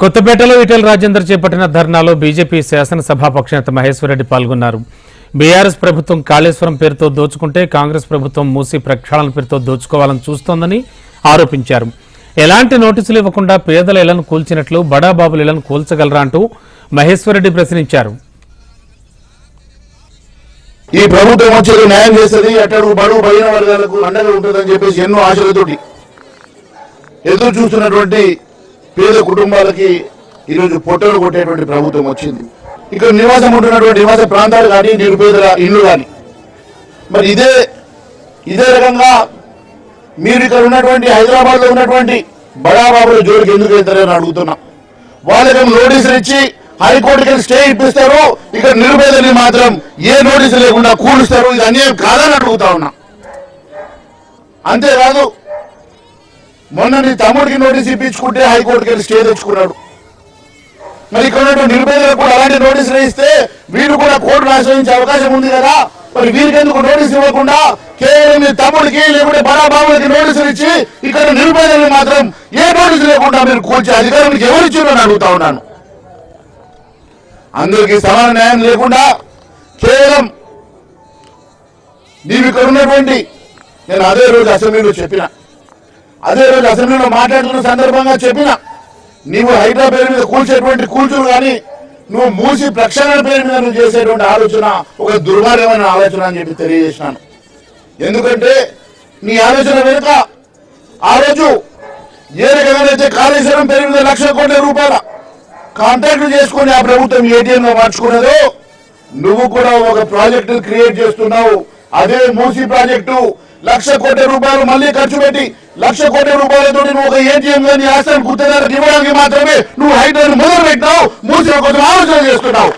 కొత్తపేటలో ఈటెల రాజేందర్ చేపట్టిన ధర్నాలో బీజేపీ శాసనసభాపక్ష నేత మహేశ్వరరెడ్డి పాల్గొన్నారు. బీఆర్ఎస్ ప్రభుత్వం కాళేశ్వరం పేరుతో దోచుకుంటే కాంగ్రెస్ ప్రభుత్వం మూసి ప్రక్షాళన పేరుతో దోచుకోవాలని చూస్తోందని ఆరోపించారు. ఎలాంటి నోటీసులు ఇవ్వకుండా పేదల ఇళ్ళను కూల్చినట్లు బడాబాబుల ఇళ్ళను కూల్చగలరా అంటూ మహేశ్వరరెడ్డి ప్రశ్నించారు. ఈ ప్రభుత్వం వచ్చేది న్యాయం చేస్తుంది అట్టడు బడుగు బలిన వర్గాలకు అండగా ఉంటుందని చెప్పేసి ఎన్నో ఆశలతోటి ఎదురు చూస్తున్నటువంటి పేద కుటుంబాలకి ఈరోజు పొట్టలు కొట్టేటువంటి ప్రభుత్వం వచ్చింది. ఇక్కడ నివాసం ఉంటున్నటువంటి నివాస ప్రాంతాలు కానీ నిరుపేదల ఇల్లు కానీ మరి ఇదే ఇదే రకంగా మీరు ఇక్కడ ఉన్నటువంటి హైదరాబాద్లో ఉన్నటువంటి బడాబాబుల జోలికి ఎందుకు వెళ్తారని అడుగుతున్నా. వాళ్ళకేమో నోటీసులు ఇచ్చి హైకోర్టుకి స్టే ఇప్పిస్తారు ఇక్కడ నిరుపేదల్ని మాత్రం ఏ నోటీసు లేకుండా కూలుస్తారు ఇది అన్యాయం కాదని అడుగుతా ఉన్నా. అంతేకాదు మొన్న నీ తమ్ముడికి నోటీస్ ఇప్పించుకుంటే హైకోర్టుకి వెళ్ళి స్టే తెచ్చుకున్నాడు. మరి ఇక్కడ ఉన్నటువంటి నిరుపేదలకు కూడా అలాంటి నోటీసులు ఇస్తే వీరు కూడా కోర్టును ఆశ్రయించే అవకాశం ఉంది కదా? మరి వీరికి ఎందుకు నోటీస్ ఇవ్వకుండా కేవలం మీ తమ్ముడికి లేకుంటే బడాబాబులకి నోటీసులు ఇచ్చి ఇక్కడ నిరుపేదల్ని మాత్రం ఏ నోటీసు లేకుండా మీరు కూల్చే అధికారం మీకు ఎవరు ఇచ్చారని అడుగుతా ఉన్నాను. అందరికీ సమాన న్యాయం లేకుండా కేవలం నీవు ఇక్కడ ఉన్నటువంటి నేను అదే రోజు అసెంబ్లీలో చెప్పిన అదే రోజు అసెంబ్లీలో మాట్లాడుతున్న సందర్భంగా చెప్పిన నీవు హైదరాబాద్ పేరు మీద కూల్చేటువంటి కూల్చులు కానీ నువ్వు మూసి ప్రక్షాళన పేరు మీద నువ్వు చేసేటువంటి ఆలోచన ఒక దుర్మార్గమైన ఆలోచన అని చెప్పి తెలియజేసినాను. ఎందుకంటే నీ ఆలోచన వెనుక ఆ రోజు ఏ రకమైనైతే కాళేశ్వరం పేరు మీద లక్ష కోట్ల రూపాయల కాంట్రాక్ట్ చేసుకుని ఆ ప్రభుత్వం ఏటీఎం మార్చుకున్నదో నువ్వు కూడా ఒక ప్రాజెక్టు క్రియేట్ చేస్తున్నావు. అదే మూసి ప్రాజెక్టు లక్ష కోట్ల రూపాయలు మళ్ళీ ఖర్చు పెట్టి లక్ష కోట్ల రూపాయలతో నువ్వు ఒక ఏటీఎం గాని ఆస్థానం గుర్తుదారికి ఇవ్వడానికి మాత్రమే నువ్వు హైడ్రాన్ మొదలు పెట్టినావు మూసిన కోసం ఆలోచన చేస్తున్నావు.